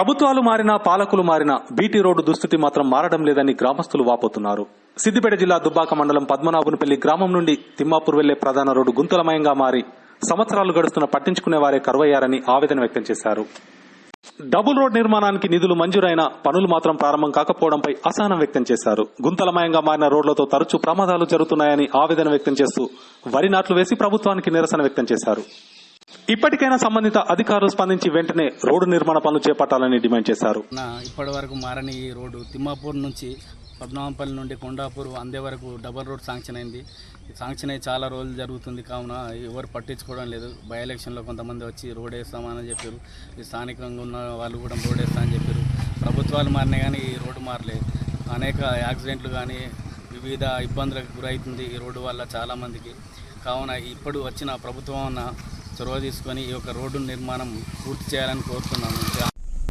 ప్రభుత్వాలు మారినా పాలకులు మారినా బీటీ రోడ్డు దుస్థితి మాత్రం మారడం లేదని గ్రామస్తులు వాపోతున్నారు. సిద్దిపేట జిల్లా దుబ్బాక మండలం పద్మనాభునిపల్లి గ్రామం నుండి తిమ్మాపూర్ వెళ్ళే ప్రధాన రోడ్డు గుంతలమయంగా మారి సంవత్సరాలు గడుస్తున్న పట్టించుకునే వారే కరువయ్యారని ఆవేదన వ్యక్తం చేశారు. డబుల్ రోడ్ నిర్మాణానికి నిధులు మంజూరైన పనులు మాత్రం ప్రారంభం కాకపోవడంపై అసహనం వ్యక్తం చేశారు. గుంతలమయంగా మారిన రోడ్లతో తరచూ ప్రమాదాలు జరుగుతున్నాయని ఆవేదన వ్యక్తం చేస్తూ వరి నాట్లు వేసి ప్రభుత్వానికి నిరసన వ్యక్తం చేశారు. ఇప్పటికైనా సంబంధిత అధికారులు స్పందించి వెంటనే రోడ్డు నిర్మాణ పనులు చేపట్టాలని డిమాండ్ చేశారు. నా ఇప్పటి వరకు మారని ఈ రోడ్డు తిమ్మాపూర్ నుంచి పద్మనాభపల్లి నుండి కొండాపూర్ అందే వరకు డబల్ రోడ్ శాంక్షన్ అయింది. ఈ శాంక్షన్ అయ్యి చాలా రోజులు జరుగుతుంది కావున ఎవరు పట్టించుకోవడం లేదు. బై ఎలక్షన్లో కొంతమంది వచ్చి రోడ్ వేస్తామని చెప్పారు. ఈ స్థానికంగా ఉన్న వాళ్ళు కూడా రోడ్ వేస్తామని చెప్పారు. ప్రభుత్వాలు మారినాయి కానీ ఈ రోడ్డు మారలేదు అనేక యాక్సిడెంట్లు కానీ వివిధ ఇబ్బందులకు గురవుతుంది ఈ రోడ్డు వల్ల చాలామందికి. కావున ఇప్పుడు వచ్చిన ప్రభుత్వం అన్న చొరవ తీసుకొని ఈ యొక్క రోడ్డు నిర్మాణం పూర్తి చేయాలని కోరుతున్నాము